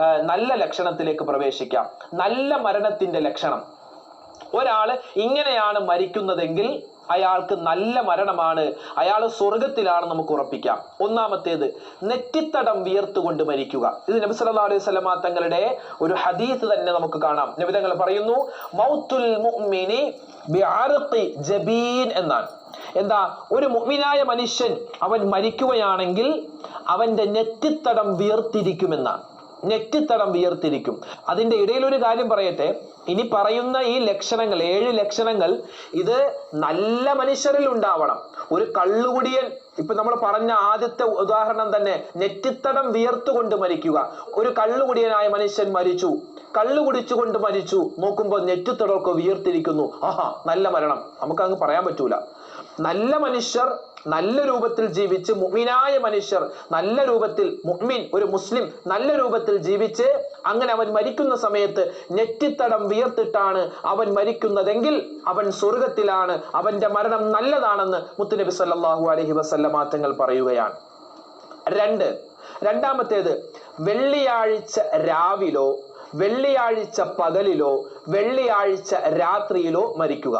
ആ, നല്ല ലക്ഷണത്തിലേക്ക് പ്രവേശിക്കാം. നല്ല മരണത്തിന്റെ ലക്ഷണം. ഒരാൾ ഇങ്ങനെയാണ് മരിക്കുന്നതെങ്കിൽ അയാൾക്ക് നല്ല മരണമാണ്. അയാൾ സ്വർഗത്തിലാണ് നമുക്ക് ഉറപ്പിക്കാം. ഒന്നാമത്തേത് നെറ്റിത്തടം വിയർത്തുകൊണ്ട് മരിക്കുക. ഇത് നബി സല്ലല്ലാഹു അലൈഹി വസല്ലമ തങ്ങളുടെ ഒരു ഹദീസ് തന്നെ നമുക്ക് കാണാം. നബിതങ്ങൾ പറയുന്നു മൗത്തുൽ മുഅ്മിനി ജബീൻ എന്നാണ്. എന്താ? ഒരു മുഅ്മിനായ മനുഷ്യൻ അവൻ മരിക്കുകയാണെങ്കിൽ അവന്റെ നെറ്റിത്തടം വിയർത്തിരിക്കുമെന്നാണ്. നെറ്റിത്തടം വിയർത്തിരിക്കും. അതിന്റെ ഇടയിൽ ഒരു കാര്യം പറയട്ടെ. ഇനി പറയുന്ന ഈ ലക്ഷണങ്ങൾ ഏഴ് ലക്ഷണങ്ങൾ ഇത് നല്ല മനുഷ്യരിൽ ഉണ്ടാവണം. ഒരു കള്ളുകുടിയൻ ഇപ്പൊ നമ്മൾ പറഞ്ഞ ആദ്യത്തെ ഉദാഹരണം തന്നെ നെറ്റിത്തടം വിയർത്തുകൊണ്ട് മരിക്കുക. ഒരു കള്ളുകുടിയനായ മനുഷ്യൻ മരിച്ചു. കള്ളു കുടിച്ചുകൊണ്ട് മരിച്ചു. നോക്കുമ്പോൾ നെറ്റിത്തടമൊക്കെ വിയർത്തിരിക്കുന്നു. ആഹാ നല്ല മരണം. നമുക്ക് അങ്ങ് പറയാൻ പറ്റൂല. നല്ല മനുഷ്യർ നല്ല രൂപത്തിൽ ജീവിച്ച് മുഅ്മിനായ മനുഷ്യർ നല്ല രൂപത്തിൽ മുഅ്മിൻ ഒരു മുസ്ലിം നല്ല രൂപത്തിൽ ജീവിച്ച് അങ്ങനെ അവൻ മരിക്കുന്ന സമയത്ത് നെറ്റിത്തടം വിയർത്തിട്ടാണ് അവൻ മരിക്കുന്നതെങ്കിൽ അവൻ സ്വർഗത്തിലാണ് അവന്റെ മരണം നല്ലതാണെന്ന് മുത്തുനബി സല്ലാഹു അലഹി വസല്ലമ തങ്ങൾ പറയുകയാണ്. രണ്ട് രണ്ടാമത്തേത് വെള്ളിയാഴ്ച രാവിലോ വെള്ളിയാഴ്ച പകലിലോ വെള്ളിയാഴ്ച രാത്രിയിലോ മരിക്കുക.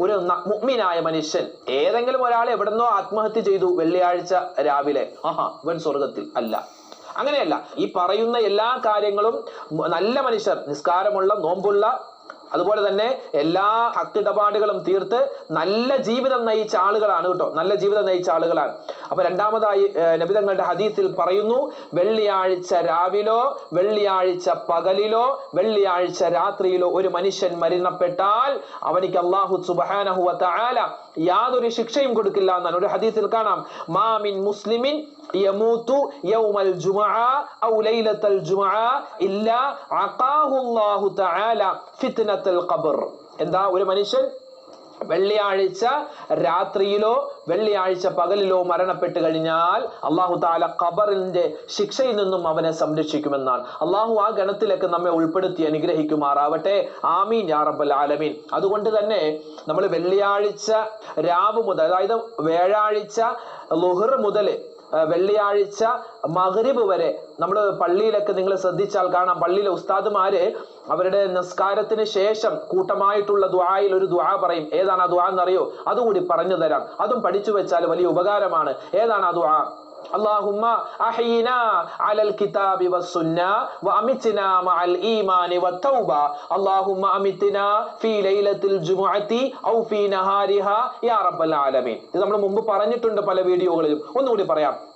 ഒരു മുഗ്മിനായ മനുഷ്യൻ ഏതെങ്കിലും ഒരാൾ എവിടെന്നോ ആത്മഹത്യ ചെയ്തു വെള്ളിയാഴ്ച രാവിലെ. ആഹാ ഇവൻ സ്വർഗത്തിൽ അല്ല. അങ്ങനെയല്ല ഈ പറയുന്ന എല്ലാ കാര്യങ്ങളും നല്ല മനുഷ്യർ നിസ്കാരമുള്ള നോമ്പുള്ള അതുപോലെ തന്നെ എല്ലാ ഹക്കിടപാടുകളും തീർത്ത് നല്ല ജീവിതം നയിച്ച ആളുകളാണ് കേട്ടോ. നല്ല ജീവിതം നയിച്ച ആളുകളാണ്. അപ്പൊ രണ്ടാമതായി നബിതങ്ങളുടെ ഹദീസിൽ പറയുന്നു വെള്ളിയാഴ്ച രാവിലോ വെള്ളിയാഴ്ച പകലിലോ വെള്ളിയാഴ്ച രാത്രിയിലോ ഒരു മനുഷ്യൻ മരണപ്പെട്ടാൽ അവനിക്ക് അള്ളാഹു സുബാനഹുല യാതൊരു ശിക്ഷയും കൊടുക്കില്ല എന്നാണ്. ഒരു ഹദീസിൽ കാണാം മാമിൻ മുസ്ലിമിൻ യമൂതു യൗമൽ ജുമുഅ ഔ ലൈലത്തൽ ജുമുഅ ഇല്ലാ അഖാഹു അല്ലാഹു തആല ഫിത്നത്തുൽ ഖബർ. എന്താ ഒരു മനുഷ്യൻ വെള്ളിയാഴ്ച രാത്രിയിലോ വെള്ളിയാഴ്ച പകലിലോ മരണപ്പെട്ട് കഴിഞ്ഞാൽ അള്ളാഹു താല ഖബറിന്റെ ശിക്ഷയിൽ നിന്നും അവനെ സംരക്ഷിക്കുമെന്നാണ്. അള്ളാഹു ആ ഗണത്തിലൊക്കെ നമ്മെ ഉൾപ്പെടുത്തി അനുഗ്രഹിക്കുമാറാവട്ടെ. ആമീൻ യാറബൽ ആലമീൻ. അതുകൊണ്ട് തന്നെ നമ്മൾ വെള്ളിയാഴ്ച രാവ് മുതൽ അതായത് വ്യാഴാഴ്ച ലുഹർ മുതൽ വെള്ളിയാഴ്ച മഗ്രിബ് വരെ നമ്മൾ പള്ളിയിലൊക്കെ നിങ്ങൾ ശ്രദ്ധിച്ചാൽ കാണാം. പള്ളിയിലെ ഉസ്താദുമാര് അവരുടെ നിസ്കാരത്തിന് ശേഷം കൂട്ടമായിട്ടുള്ള ദ്വായിൽ ഒരു ദ്വാ പറയും. ഏതാണ് ആ ദ്വാ എന്നറിയോ? അതുകൂടി പറഞ്ഞു തരാം. അതും പഠിച്ചു വെച്ചാൽ വലിയ ഉപകാരമാണ്. ഏതാണ് ആ ദുആ അള്ളാഹുമ്മ അഹീന അലൽ കിതാബി വസ്സുന്ന വഅമിത്ന മഅൽ ഈമാനി വത്തൗബ അള്ളാഹുമ്മ അമിത്ന ഫീ ലൈലത്തിൽ ജുമുഅത്തി ഔ ഫീ നഹാരിഹ. യാ റബ്ബൽ ആലമീൻ. ഇത് നമ്മൾ മുമ്പ് പറഞ്ഞിട്ടുണ്ട് പല വീഡിയോകളിലും. ഒന്നുകൂടി പറയാം.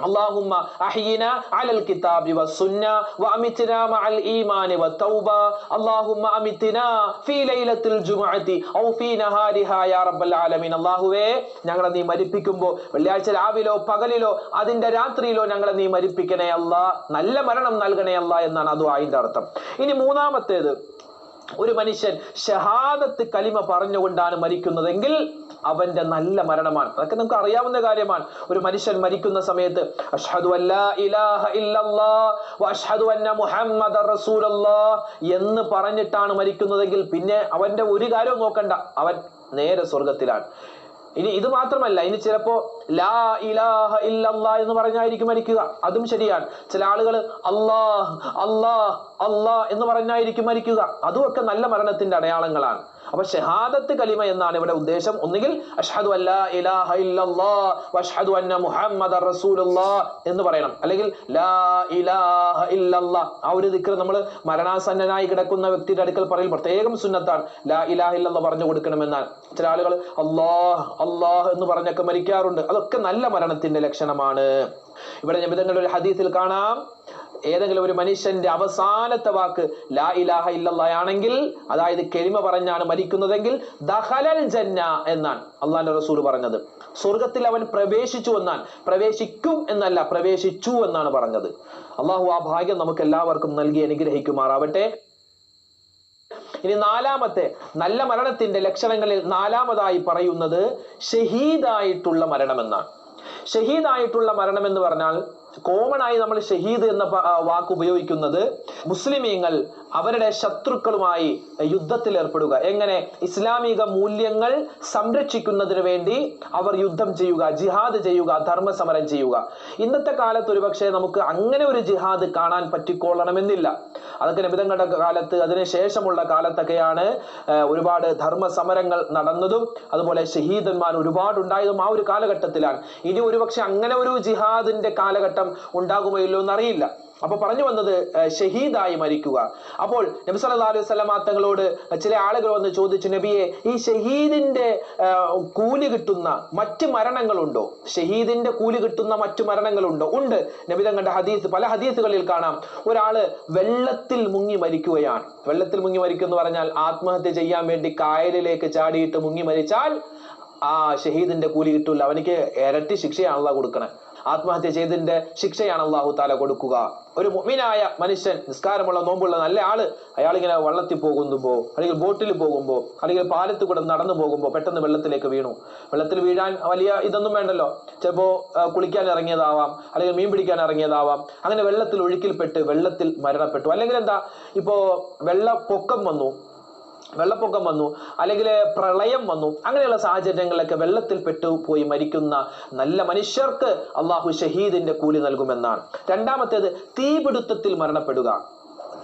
اللهم أحينا على الكتاب والسنة وأمتنا مع الإيمان والتوبة اللهم أمتنا في ليلة الجمعة أو في نهارها يا رب العالمين അള്ളാഹുവേ ഞങ്ങളെ നീ മരിപ്പിക്കുമ്പോൾ വെള്ളിയാഴ്ച രാവിലോ പകലിലോ അതിന്റെ രാത്രിയിലോ ഞങ്ങളെ നീ മരിപ്പിക്കണേ അല്ല നല്ല മരണം നൽകണേ അല്ല എന്നാണ് അത് അതിന്റെ അർത്ഥം ഇനി മൂന്നാമത്തേത് ഒരു മനുഷ്യൻ ഷഹാദത്ത് കലിമ പറഞ്ഞുകൊണ്ടാണ് മരിക്കുന്നതെങ്കിൽ അവന്റെ നല്ല മരണമാണ്. അതൊക്കെ നമുക്ക് അറിയാവുന്ന കാര്യമാണ്. ഒരു മനുഷ്യൻ മരിക്കുന്ന സമയത്ത് അഷ്ഹദു ഇലാഹ അഷ്ഹദു അന്ന എന്ന് പറഞ്ഞിട്ടാണ് മരിക്കുന്നതെങ്കിൽ പിന്നെ അവന്റെ ഒരു കാര്യവും നോക്കണ്ട. അവൻ നേരെ സ്വർഗത്തിലാണ് ഇനി ഇത് മാത്രമല്ല ഇനി ചിലപ്പോ ലാ ഇലാഹ ഇല്ലല്ലാ എന്ന് പറഞ്ഞായിരിക്കും മരിക്കുക. അതും ശരിയാണ്. ചില ആളുകൾ അല്ലാഹ് അല്ലാഹ് അല്ലാ എന്ന് പറഞ്ഞായിരിക്കും മരിക്കുക. അതും ഒക്കെ നല്ല മരണത്തിന്റെ അടയാളങ്ങളാണ്. അപ്പൊ ഷഹാദത്ത് കലിമ എന്നാണ് ഇവിടെ ഉദ്ദേശം. ഒന്നുകിൽ അഷ്ഹദു അല്ലാ അന്ന മുഹമ്മദ എന്ന് പറയണം. അല്ലെങ്കിൽ ലാ ഇലാഹ ആ ഒരു ദിക്ർ നമ്മൾ മരണാസന്നനായി കിടക്കുന്ന വ്യക്തിയുടെ അടുക്കൽ പറയൽ പ്രത്യേകം സുന്നത്താണ്. ലാ ഇലാഹ ഇല്ലല്ലാ പറഞ്ഞു കൊടുക്കണമെന്നാണ്. ചില ആളുകൾ അല്ലാഹ് അല്ലാഹ് എന്ന് പറഞ്ഞൊക്കെ മരിക്കാറുണ്ട്. അതൊക്കെ നല്ല മരണത്തിന്റെ ലക്ഷണമാണ്. ഇവിടെ നബിതങ്ങളുടെ ഒരു ഹദീസിൽ കാണാം. ഏതെങ്കിലും ഒരു മനുഷ്യന്റെ അവസാനത്തെ വാക്ക് ലാ ഇലാഹ ഇല്ലല്ലാ ആണെങ്കിൽ അതായത് കെളിമ പറഞ്ഞാണ് മരിക്കുന്നതെങ്കിൽ ദഹലൽ ജന്ന എന്നാണ് അള്ളാന്റെ റസൂൽ പറഞ്ഞത്. സ്വർഗത്തിൽ അവൻ പ്രവേശിച്ചു എന്നാൽ പ്രവേശിക്കും എന്നല്ല പ്രവേശിച്ചു എന്നാണ് പറഞ്ഞത്. അള്ളാഹു ആ ഭാഗ്യം നമുക്ക് എല്ലാവർക്കും നൽകി അനുഗ്രഹിക്കുമാറാവട്ടെ. ഇനി നാലാമത്തെ നല്ല മരണത്തിന്റെ ലക്ഷണങ്ങളിൽ നാലാമതായി പറയുന്നത് ഷഹീദായിട്ടുള്ള മരണമെന്നാണ്. ഷഹീദായിട്ടുള്ള മരണം എന്ന് പറഞ്ഞാൽ കോമൺ ആയി നമ്മൾ ഷഹീദ് എന്ന വാക്ക് ഉപയോഗിക്കുന്നത് മുസ്ലിമീങ്ങൾ അവരുടെ ശത്രുക്കളുമായി യുദ്ധത്തിൽ ഏർപ്പെടുക എങ്ങനെ? ഇസ്ലാമിക മൂല്യങ്ങൾ സംരക്ഷിക്കുന്നതിന് വേണ്ടി അവർ യുദ്ധം ചെയ്യുക ജിഹാദ് ചെയ്യുക ധർമ്മസമരം ചെയ്യുക. ഇന്നത്തെ കാലത്ത് ഒരുപക്ഷെ നമുക്ക് അങ്ങനെ ഒരു ജിഹാദ് കാണാൻ പറ്റിക്കൊള്ളണമെന്നില്ല. അതൊക്കെ നബിതങ്ങളുടെ കാലത്ത് അതിനുശേഷമുള്ള കാലത്തൊക്കെയാണ് ഒരുപാട് ധർമ്മസമരങ്ങൾ നടന്നതും അതുപോലെ ഷഹീദന്മാർ ഒരുപാട് ഉണ്ടായതും ആ ഒരു കാലഘട്ടത്തിലാണ്. ഇനി ഒരുപക്ഷെ അങ്ങനെ ഒരു ജിഹാദിന്റെ കാലഘട്ടം ഉണ്ടാകുമോ ഇല്ലയോ എന്നറിയില്ല. അപ്പൊ പറഞ്ഞു വന്നത് ഷഹീദായി മരിക്കുക. അപ്പോൾ നബി സല്ലല്ലാഹു അലൈഹി വസല്ലമ തങ്ങളോട് ചില ആളുകൾ വന്ന് ചോദിച്ചു നബിയെ ഈ ഷഹീദിന്റെ കൂലി കിട്ടുന്ന മറ്റ് മരണങ്ങളുണ്ടോ? ഷഹീദിന്റെ കൂലി കിട്ടുന്ന മറ്റ് മരണങ്ങളുണ്ടോ? ഉണ്ട്. നബി തങ്ങളുടെ ഹദീസ് പല ഹദീസുകളിൽ കാണാം. ഒരാൾ വെള്ളത്തിൽ മുങ്ങി മരിക്കുകയാണ്. വെള്ളത്തിൽ മുങ്ങി മരിക്കും എന്ന് പറഞ്ഞാൽ ആത്മഹത്യ ചെയ്യാൻ വേണ്ടി കായലിലേക്ക് ചാടിയിട്ട് മുങ്ങി മരിച്ചാൽ ആ ഷഹീദിന്റെ കൂലി കിട്ടൂല. അവനിക്ക് ഇരട്ടി ശിക്ഷയാണല്ലോ കൊടുക്കണേ. ആത്മഹത്യ ചെയ്തതിന്റെ ശിക്ഷയാണ് അള്ളാഹു താല കൊടുക്കുക. ഒരു മുഅ്മിനായ മനുഷ്യൻ നിസ്കാരമുള്ള നോമ്പുള്ള നല്ല ആൾ അയാൾ ഇങ്ങനെ വള്ളത്തിൽ പോകുമ്പോ അല്ലെങ്കിൽ ബോട്ടിൽ പോകുമ്പോ അല്ലെങ്കിൽ പാലത്ത് കൂടെ നടന്നു പോകുമ്പോ പെട്ടെന്ന് വെള്ളത്തിലേക്ക് വീണു. വെള്ളത്തിൽ വീഴാൻ വലിയ ഇതൊന്നും വേണ്ടല്ലോ. ചിലപ്പോ കുളിക്കാൻ ഇറങ്ങിയതാവാം അല്ലെങ്കിൽ മീൻ പിടിക്കാൻ ഇറങ്ങിയതാവാം. അങ്ങനെ വെള്ളത്തിൽ ഒഴുക്കിൽപ്പെട്ട് വെള്ളത്തിൽ മരണപ്പെട്ടു. അല്ലെങ്കിൽ എന്താ ഇപ്പോ വെള്ളപ്പൊക്കം വന്നു. വെള്ളപ്പൊക്കം വന്നു അല്ലെങ്കിൽ പ്രളയം വന്നു അങ്ങനെയുള്ള സാഹചര്യങ്ങളിലൊക്കെ വെള്ളത്തിൽ പെട്ടു പോയി മരിക്കുന്ന നല്ല മനുഷ്യർക്ക് അള്ളാഹു ഷഹീദിന്റെ കൂലി നൽകുമെന്നാണ്. രണ്ടാമത്തേത് തീപിടുത്തത്തിൽ മരണപ്പെടുക.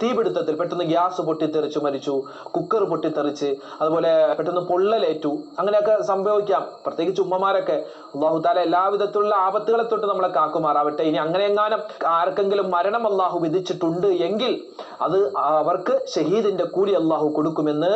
തീപിടുത്തത്തിൽ പെട്ടെന്ന് ഗ്യാസ് പൊട്ടിത്തെറിച്ചു മരിച്ചു. കുക്കർ പൊട്ടിത്തെറിച്ച് അതുപോലെ പെട്ടെന്ന് പൊള്ളലേറ്റു. അങ്ങനെയൊക്കെ സംഭവിക്കാം. പ്രത്യേകിച്ച് ഉമ്മമാരൊക്കെ. അള്ളാഹു താല എല്ലാവിധത്തിലുള്ള ആപത്തുകളെ തൊട്ട് നമ്മളെ കാക്കുമാറാവട്ടെ. ഇനി അങ്ങനെ എങ്ങാനും ആർക്കെങ്കിലും മരണം അള്ളാഹു വിധിച്ചിട്ടുണ്ട് എങ്കിൽ അത് അവർക്ക് ഷഹീദിന്റെ കൂലി അള്ളാഹു കൊടുക്കുമെന്ന്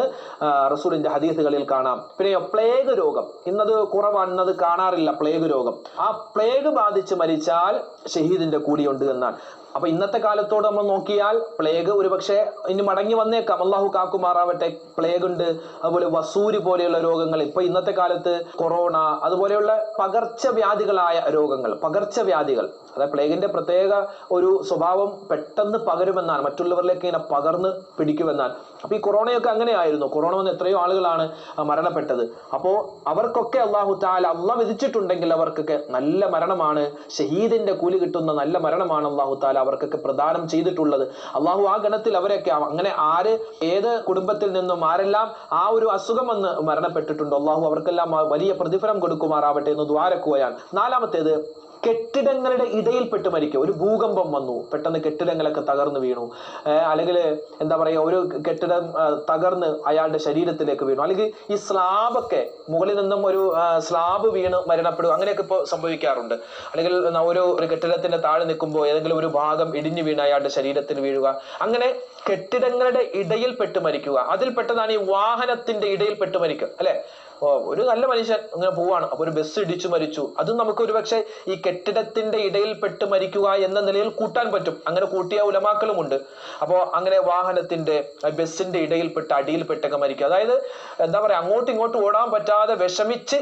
റസൂലിന്റെ ഹദീസുകളിൽ കാണാം. പിന്നെ പ്ലേഗ് രോഗം. ഇന്നത് കുറവാണ് ഇന്നത് കാണാറില്ല പ്ലേഗ് രോഗം. ആ പ്ലേഗ് ബാധിച്ച് മരിച്ചാൽ ഷഹീദിന്റെ കൂലിയുണ്ട് എന്നാണ്. അപ്പൊ ഇന്നത്തെ കാലത്തോട് നമ്മൾ നോക്കിയാൽ പ്ലേഗ് ഒരുപക്ഷെ ഇനി മടങ്ങി വന്നേക്കാം. അള്ളാഹു കാക്കുമാറാവട്ടെ. പ്ലേഗ് ഉണ്ട്. അതുപോലെ വസൂരി പോലെയുള്ള രോഗങ്ങൾ. ഇപ്പൊ ഇന്നത്തെ കാലത്ത് കൊറോണ അതുപോലെയുള്ള പകർച്ചവ്യാധികളായ രോഗങ്ങൾ പകർച്ചവ്യാധികൾ. അതായത് പ്ലേഗിന്റെ പ്രത്യേക ഒരു സ്വഭാവം പെട്ടെന്ന് പകരുമെന്നാണ് മറ്റുള്ളവരിലേക്ക് ഇങ്ങനെ പകർന്ന് പിടിക്കുമെന്നാണ് അപ്പൊ ഈ കൊറോണയൊക്കെ അങ്ങനെയായിരുന്നു. കൊറോണ വന്ന് എത്രയോ ആളുകളാണ് മരണപ്പെട്ടത്. അപ്പോ അവർക്കൊക്കെ അള്ളാഹു താല അള്ള വിധിച്ചിട്ടുണ്ടെങ്കിൽ അവർക്കൊക്കെ നല്ല മരണമാണ്. ഷഹീദിന്റെ കൂലി കിട്ടുന്ന നല്ല മരണമാണ് അള്ളാഹു താല അവർക്കൊക്കെ പ്രദാനം ചെയ്തിട്ടുള്ളത്. അള്ളാഹു ആ ഗണത്തിൽ അവരൊക്കെ അങ്ങനെ ആര് ഏത് കുടുംബത്തിൽ നിന്നും ആരെല്ലാം ആ ഒരു അസുഖം വന്ന് മരണപ്പെട്ടിട്ടുണ്ടോ? അള്ളാഹു അവർക്കെല്ലാം വലിയ പ്രതിഫലം കൊടുക്കുമാറാവട്ടെ എന്ന് ദ്വാരക്കുകയാണ് നാലാമത്തേത് കെട്ടിടങ്ങളുടെ ഇടയിൽപ്പെട്ട് മരിക്കുക. ഒരു ഭൂകമ്പം വന്നു. പെട്ടെന്ന് കെട്ടിടങ്ങളൊക്കെ തകർന്നു വീണു. അല്ലെങ്കിൽ എന്താ പറയുക ഒരു കെട്ടിടം തകർന്ന് അയാളുടെ ശരീരത്തിലേക്ക് വീണു. അല്ലെങ്കിൽ ഈ സ്ലാബൊക്കെ മുകളിൽ നിന്നും ഒരു സ്ലാബ് വീണ് മരണപ്പെടുക അങ്ങനെയൊക്കെ ഇപ്പോൾ സംഭവിക്കാറുണ്ട്. അല്ലെങ്കിൽ ഒരു ഒരു കെട്ടിടത്തിന്റെ താഴെ നിൽക്കുമ്പോൾ ഏതെങ്കിലും ഒരു ഭാഗം ഇടിഞ്ഞു വീണ് അയാളുടെ ശരീരത്തിൽ വീഴുക. അങ്ങനെ കെട്ടിടങ്ങളുടെ ഇടയിൽപ്പെട്ട് മരിക്കുക. അതിൽ പെട്ടതാണ് ഈ വാഹനത്തിന്റെ ഇടയിൽപ്പെട്ട് മരിക്കുക. അല്ലെ? ഒരു നല്ല മനുഷ്യൻ അങ്ങനെ പോവാണ്. അപ്പൊ ഒരു ബസ് ഇടിച്ചു മരിച്ചു. അത് നമുക്ക് ഒരു പക്ഷെ ഈ കെട്ടിടത്തിന്റെ ഇടയിൽപ്പെട്ട് മരിക്കുക എന്ന നിലയിൽ കൂട്ടാൻ പറ്റും. അങ്ങനെ കൂട്ടിയ ഉലമാക്കളുമുണ്ട്. അപ്പോ അങ്ങനെ വാഹനത്തിന്റെ ബസ്സിന്റെ ഇടയിൽപ്പെട്ട് അടിയിൽപ്പെട്ടൊക്കെ മരിക്കുക. അതായത് എന്താ പറയാ അങ്ങോട്ടും ഇങ്ങോട്ടും ഓടാൻ പറ്റാതെ വിഷമിച്ച്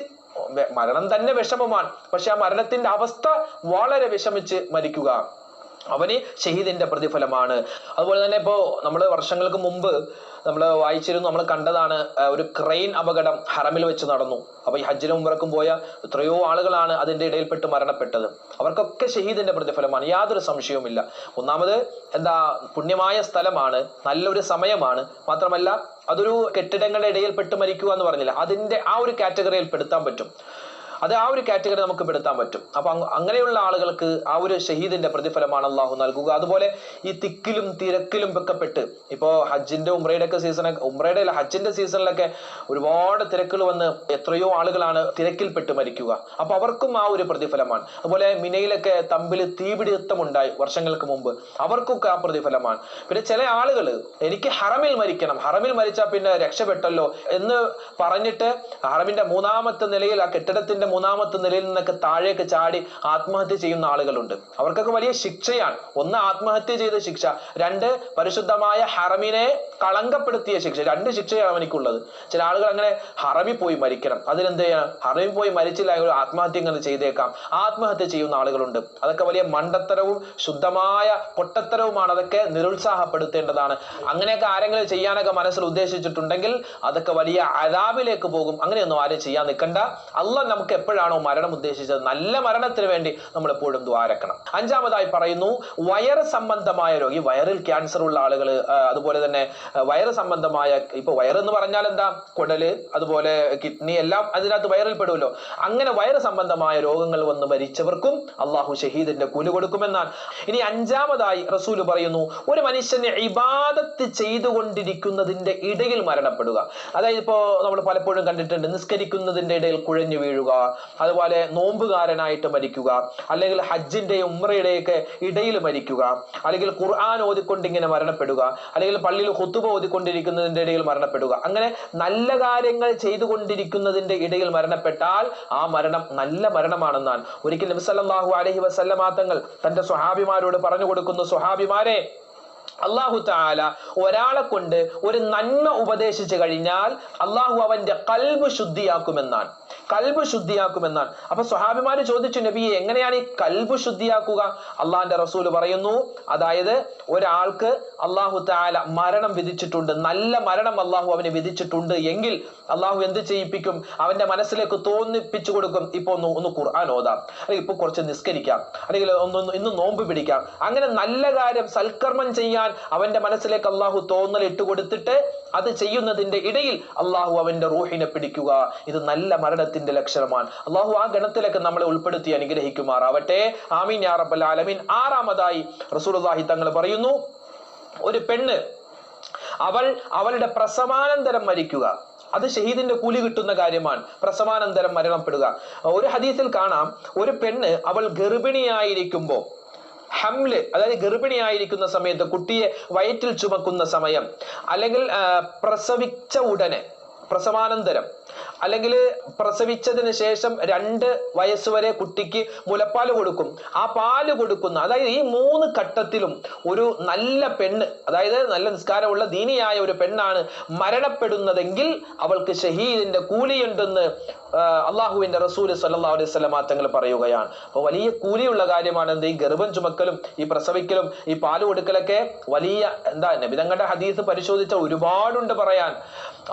മരണം തന്നെ വിഷമമാണ്. പക്ഷെ ആ മരണത്തിന്റെ അവസ്ഥ വളരെ വിഷമിച്ച് മരിക്കുക. അവന് ഷഹീദിന്റെ പ്രതിഫലമാണ്. അതുപോലെ തന്നെ ഇപ്പോ നമ്മൾ വർഷങ്ങൾക്ക് മുമ്പ് നമ്മൾ വായിച്ചിരുന്നു നമ്മൾ കണ്ടതാണ് ഒരു ക്രെയിൻ അപകടം ഹറമിൽ വെച്ച് നടന്നു. അപ്പൊ ഈ ഹജ്ജിനും ഉംറക്കും പോയ എത്രയോ ആളുകളാണ് അതിന്റെ ഇടയിൽപ്പെട്ട് മരണപ്പെട്ടത്. അവർക്കൊക്കെ ഷഹീദിന്റെ പ്രതിഫലമാണ് യാതൊരു സംശയവുമില്ല. ഒന്നാമത് എന്താ പുണ്യമായ സ്ഥലമാണ് നല്ലൊരു സമയമാണ്. മാത്രമല്ല അതൊരു കെട്ടിടങ്ങളുടെ ഇടയിൽപ്പെട്ട് മരിക്കുക എന്ന് പറഞ്ഞില്ല. അതിന്റെ ആ ഒരു കാറ്റഗറിയിൽ പെടുത്താൻ പറ്റും. അത് ആ ഒരു കാറ്റഗറി നമുക്ക് പെടുത്താൻ പറ്റും. അപ്പൊ അങ്ങ- അങ്ങനെയുള്ള ആളുകൾക്ക് ആ ഒരു ഷഹീദിന്റെ പ്രതിഫലമാണ് അള്ളാഹു നൽകുക. അതുപോലെ ഈ തിക്കിലും തിരക്കിലും വെക്കപ്പെട്ട് ഇപ്പോ ഹജ്ജിന്റെ ഉംറയുടെ ഒക്കെ സീസൺ ഉംറയുടെ അല്ല ഹജ്ജിന്റെ സീസണിലൊക്കെ ഒരുപാട് തിരക്കുകൾ വന്ന് എത്രയോ ആളുകളാണ് തിരക്കിൽപ്പെട്ട് മരിക്കുക. അപ്പൊ അവർക്കും ആ ഒരു പ്രതിഫലമാണ്. അതുപോലെ മിനയിലൊക്കെ തമ്പിൽ തീപിടുത്തം ഉണ്ടായി വർഷങ്ങൾക്ക് മുമ്പ്. അവർക്കൊക്കെ ആ പ്രതിഫലമാണ്. പിന്നെ ചില ആളുകൾ എനിക്ക് ഹറമിൽ മരിക്കണം ഹറമിൽ മരിച്ചാൽ പിന്നെ രക്ഷപ്പെട്ടല്ലോ എന്ന് പറഞ്ഞിട്ട് ഹറമിന്റെ മൂന്നാമത്തെ നിലയിൽ ആ കെട്ടിടത്തിന്റെ മൂന്നാമത്തെ നിലയിൽ നിന്നൊക്കെ താഴേക്ക് ചാടി ആത്മഹത്യ ചെയ്യുന്ന ആളുകളുണ്ട്. അവർക്കൊക്കെ വലിയ ശിക്ഷയാണ്. ഒന്ന് ആത്മഹത്യ ചെയ്ത ശിക്ഷ രണ്ട് പരിശുദ്ധമായ ഹറമിനെ കളങ്കപ്പെടുത്തിയ ശിക്ഷ. രണ്ട് ശിക്ഷയാണ് അവനിക്കുള്ളത്. ചില ആളുകൾ അങ്ങനെ ഹറമി പോയി മരിക്കണം. അതിനെന്ത് ഹറമി പോയി മരിച്ചില്ല ആത്മഹത്യ ഇങ്ങനെ ചെയ്തേക്കാം. ആത്മഹത്യ ചെയ്യുന്ന ആളുകളുണ്ട്. അതൊക്കെ വലിയ മണ്ടത്തരവും ശുദ്ധമായ പൊട്ടത്തരവുമാണ്. അതൊക്കെ നിരുത്സാഹപ്പെടുത്തേണ്ടതാണ്. അങ്ങനെയൊക്കെ ആരെങ്കിലും ചെയ്യാനൊക്കെ മനസ്സിൽ ഉദ്ദേശിച്ചിട്ടുണ്ടെങ്കിൽ അതൊക്കെ വലിയ അരാബിലേക്ക് പോകും. അങ്ങനെയൊന്നും ആരും ചെയ്യാൻ നിൽക്കണ്ട. അല്ല നമുക്ക് എപ്പോഴാണോ മരണം ഉദ്ദേശിച്ചത്? നല്ല മരണത്തിന് വേണ്ടി നമ്മൾ എപ്പോഴും ദ്വാരക്കണം അഞ്ചാമതായി പറയുന്നു വയറ് സംബന്ധമായ രോഗി വയറിൽ ക്യാൻസർ ഉള്ള ആളുകൾ അതുപോലെ തന്നെ വയറ് സംബന്ധമായ ഇപ്പൊ വയറെന്ന് പറഞ്ഞാൽ എന്താ? കുടൽ അതുപോലെ കിഡ്നി എല്ലാം അതിനകത്ത് വയറിൽ പെടുമല്ലോ അങ്ങനെ വയറ് സംബന്ധമായ രോഗങ്ങൾ വന്ന് മരിച്ചവർക്കും അള്ളാഹു ഷഹീദിന്റെ കൂലി കൊടുക്കുമെന്നാണ്. ഇനി അഞ്ചാമതായി റസൂൽ പറയുന്നു ഒരു മനുഷ്യനെ ഇബാദത്ത് ചെയ്തുകൊണ്ടിരിക്കുന്നതിന്റെ ഇടയിൽ മരണപ്പെടുക. അതായത് ഇപ്പോ നമ്മൾ പലപ്പോഴും കണ്ടിട്ടുണ്ട് നിസ്കരിക്കുന്നതിന്റെ ഇടയിൽ കുഴഞ്ഞു വീഴുക അതുപോലെ നോമ്പുകാരനായിട്ട് മരിക്കുക അല്ലെങ്കിൽ ഹജ്ജിന്റെ ഉമ്രയുടെയൊക്കെ ഇടയിൽ മരിക്കുക അല്ലെങ്കിൽ ഖുർആൻ ഓതിക്കൊണ്ട് ഇങ്ങനെ മരണപ്പെടുക അല്ലെങ്കിൽ പള്ളിയിൽ ഹുത്തുബ ഓതിക്കൊണ്ടിരിക്കുന്നതിന്റെ ഇടയിൽ മരണപ്പെടുക. അങ്ങനെ നല്ല കാര്യങ്ങൾ ചെയ്തുകൊണ്ടിരിക്കുന്നതിന്റെ ഇടയിൽ മരണപ്പെട്ടാൽ ആ മരണം നല്ല മരണമാണെന്നാണ്. ഒരിക്കൽ നബിസല്ലാഹു അലഹി അലൈഹി വസല്ലമ തങ്ങൾ തന്റെ സ്വഹാബിമാരോട് പറഞ്ഞു കൊടുക്കുന്ന സ്വഹാബിമാരെ അള്ളാഹു താല ഒരാളെ കൊണ്ട് ഒരു നന്മ ഉപദേശിച്ചു കഴിഞ്ഞാൽ അള്ളാഹു അവന്റെ കൽബ് ശുദ്ധിയാക്കുമെന്നാണ്. കൽബ് ശുദ്ധിയാക്കുമെന്നാണ്. അപ്പൊ സ്വഹാബിമാര് ചോദിച്ചു നബിയെ എങ്ങനെയാണ് ഈ കൽബ് ശുദ്ധിയാക്കുക? അള്ളാഹിന്റെ റസൂൽ പറയുന്നു അതായത് ഒരാൾക്ക് അള്ളാഹു താല മരണം വിധിച്ചിട്ടുണ്ട് നല്ല മരണം അള്ളാഹു അവന് വിധിച്ചിട്ടുണ്ട് എങ്കിൽ അള്ളാഹു എന്ത് ചെയ്യിപ്പിക്കും? അവന്റെ മനസ്സിലേക്ക് തോന്നിപ്പിച്ചു കൊടുക്കും. ഇപ്പൊ ഒന്ന് ഒന്ന് ഖുർആൻ ഓതാം. അല്ലെങ്കിൽ ഇപ്പൊ കുറച്ച് നിസ്കരിക്കാം. അല്ലെങ്കിൽ ഒന്ന് ഇന്ന് നോമ്പ് പിടിക്കാം. അങ്ങനെ നല്ല കാര്യം സൽക്കർമ്മം ചെയ്യാൻ അവന്റെ മനസ്സിലേക്ക് അള്ളാഹു തോന്നൽ ഇട്ട് കൊടുത്തിട്ട് അത് ചെയ്യുന്നതിന്റെ ഇടയിൽ അള്ളാഹു അവന്റെ റൂഹിനെ പിടിക്കുക. ഇത് നല്ല മരണത്തിന്റെ ലക്ഷണമാണ്. അള്ളാഹു ആ ഗണത്തിലൊക്കെ നമ്മളെ ഉൾപ്പെടുത്തി അനുഗ്രഹിക്കുമാറാവട്ടെ. ആമീൻ യാ റബ്ബൽ ആലമീൻ. ആറാമതായി റസൂലുള്ളാഹി തങ്ങൾ പറയുന്നു ഒരു പെണ്ണ് അവൾ അവളുടെ പ്രസവാനന്തരം മരിക്കുക. അത് ഷഹീദിന്റെ കൂലി കിട്ടുന്ന കാര്യമാണ്. പ്രസവാനന്തരം മരണപ്പെടുക. ഒരു ഹദീസിൽ കാണാം ഒരു പെണ്ണ് അവൾ ഗർഭിണിയായിരിക്കുമ്പോൾ ഹംൽ അതായത് ഗർഭിണിയായിരിക്കുന്ന സമയത്ത് കുട്ടിയെ വയറ്റിൽ ചുമക്കുന്ന സമയം അല്ലെങ്കിൽ പ്രസവിച്ച ഉടനെ പ്രസവാനന്തരം അല്ലെങ്കിൽ പ്രസവിച്ചതിന് ശേഷം രണ്ട് വയസ്സ് വരെ കുട്ടിക്ക് മുലപ്പാൽ കൊടുക്കും. ആ പാൽ കൊടുക്കുന്ന അതായത് ഈ മൂന്ന് ഘട്ടത്തിലും ഒരു നല്ല പെണ്ണ് അതായത് നല്ല നിസ്കാരമുള്ള ദീനിയായ ഒരു പെണ്ണാണ് മരണപ്പെടുന്നതെങ്കിൽ അവൾക്ക് ഷഹീദിന്റെ കൂലിയുണ്ടെന്ന് അള്ളാഹുവിന്റെ റസൂൽ സല്ലല്ലാഹു അലൈഹി വസല്ലമ തങ്ങൾ പറയുകയാണ്. അപ്പോൾ വലിയ കൂലിയുള്ള കാര്യമാണ് എന്ത്? ഈ ഗർഭം ചുമക്കലും ഈ പ്രസവിക്കലും ഈ പാൽ കൊടുക്കലൊക്കെ വലിയ എന്താ നബിതങ്ങളുടെ ഹദീസ് പരിശോധിച്ച ഒരുപാടുണ്ട് പറയാൻ.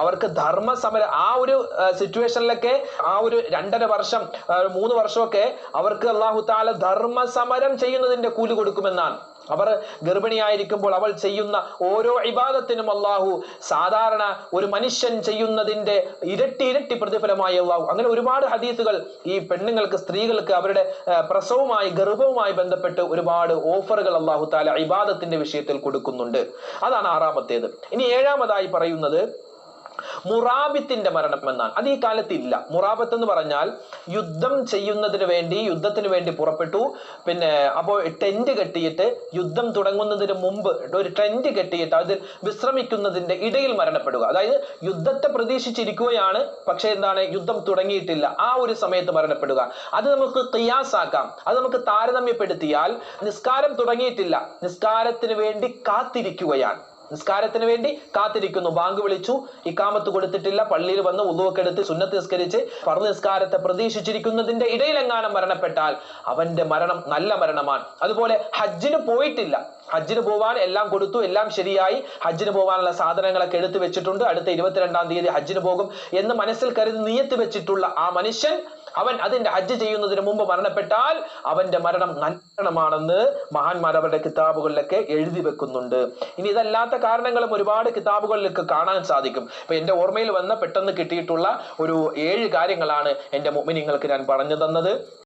അവർക്ക് ധർമ്മ സമര ആ ഒരു സിറ്റുവേഷനിലൊക്കെ ആ ഒരു രണ്ടര വർഷം മൂന്ന് വർഷമൊക്കെ അവർക്ക് അള്ളാഹു താല ധർമ്മ സമരം ചെയ്യുന്നതിന്റെ കൂലി കൊടുക്കുമെന്നാണ്. അവർ ഗർഭിണിയായിരിക്കുമ്പോൾ അവൾ ചെയ്യുന്ന ഓരോ ഇബാദത്തിനും അള്ളാഹു സാധാരണ ഒരു മനുഷ്യൻ ചെയ്യുന്നതിന്റെ ഇരട്ടി ഇരട്ടി പ്രതിഫലമായി അള്ളാഹു. അങ്ങനെ ഒരുപാട് ഹദീസുകൾ ഈ പെണ്ണുങ്ങൾക്ക് സ്ത്രീകൾക്ക് അവരുടെ പ്രസവവുമായി ഗർഭവുമായി ബന്ധപ്പെട്ട് ഒരുപാട് ഓഫറുകൾ അള്ളാഹു താല ഇബാദത്തിന്റെ വിഷയത്തിൽ കൊടുക്കുന്നുണ്ട്. അതാണ് ആറാമത്തേത്. ഇനി ഏഴാമതായി പറയുന്നത് മുറാബിത്തിന്റെ മരണം എന്നാണ്. അത് ഈ കാലത്ത് ഇല്ല മുറാബത്ത് എന്ന് പറഞ്ഞാൽ യുദ്ധം ചെയ്യുന്നതിന് വേണ്ടി യുദ്ധത്തിന് വേണ്ടി പുറപ്പെട്ടു. പിന്നെ അപ്പോൾ ടെന്റ് കെട്ടിയിട്ട് യുദ്ധം തുടങ്ങുന്നതിന് മുമ്പ് ഒരു ടെന്റ് കെട്ടിയിട്ട് അതിൽ വിശ്രമിക്കുന്നതിന്റെ ഇടയിൽ മരണപ്പെടുക. അതായത് യുദ്ധത്തെ പ്രതീക്ഷിച്ചിരിക്കുകയാണ് പക്ഷെ എന്താണ്? യുദ്ധം തുടങ്ങിയിട്ടില്ല. ആ ഒരു സമയത്ത് മരണപ്പെടുക. അത് നമുക്ക് ക്രിയാസാക്കാം അത് നമുക്ക് താരതമ്യപ്പെടുത്തിയാൽ നിസ്കാരം തുടങ്ങിയിട്ടില്ല. നിസ്കാരത്തിന് വേണ്ടി കാത്തിരിക്കുകയാണ്. നിസ്കാരത്തിന് വേണ്ടി കാത്തിരിക്കുന്നു. ബാങ്ക് വിളിച്ചു. ഇക്കാമത്ത് കൊടുത്തിട്ടില്ല. പള്ളിയിൽ വന്ന് ഉള്ളുവൊക്കെ എടുത്ത് സുന്നത്ത് നിസ്കരിച്ച് പറഞ്ഞ നിസ്കാരത്തെ പ്രതീക്ഷിച്ചിരിക്കുന്നതിന്റെ ഇടയിലെങ്ങാനും മരണപ്പെട്ടാൽ അവന്റെ മരണം നല്ല മരണമാണ്. അതുപോലെ ഹജ്ജിന് പോയിട്ടില്ല. ഹജ്ജിന് പോവാൻ എല്ലാം കൊടുത്തു എല്ലാം ശരിയായി. ഹജ്ജിന് പോകാനുള്ള സാധനങ്ങളൊക്കെ എടുത്തു വെച്ചിട്ടുണ്ട്. അടുത്ത ഇരുപത്തിരണ്ടാം തീയതി ഹജ്ജിന് പോകും എന്ന് മനസ്സിൽ കരുതി നീയത്ത് വെച്ചിട്ടുള്ള ആ മനുഷ്യൻ അവൻ അതിന്റെ ഹജ്ജ് ചെയ്യുന്നതിന് മുമ്പ് മരണപ്പെട്ടാൽ അവന്റെ മരണം നല്ലണമാണെന്ന് മഹാന്മാർ അവരുടെ കിതാബുകളിലൊക്കെ എഴുതി വെക്കുന്നുണ്ട്. ഇനി ഇതല്ലാത്ത കാരണങ്ങളും ഒരുപാട് കിതാബുകളിലൊക്കെ കാണാൻ സാധിക്കും. ഇപ്പൊ എന്റെ ഓർമ്മയിൽ വന്ന പെട്ടെന്ന് കിട്ടിയിട്ടുള്ള ഒരു ഏഴ് കാര്യങ്ങളാണ് എന്റെ മുഅ്മിനീങ്ങൾക്ക് ഞാൻ പറഞ്ഞു തന്നത്.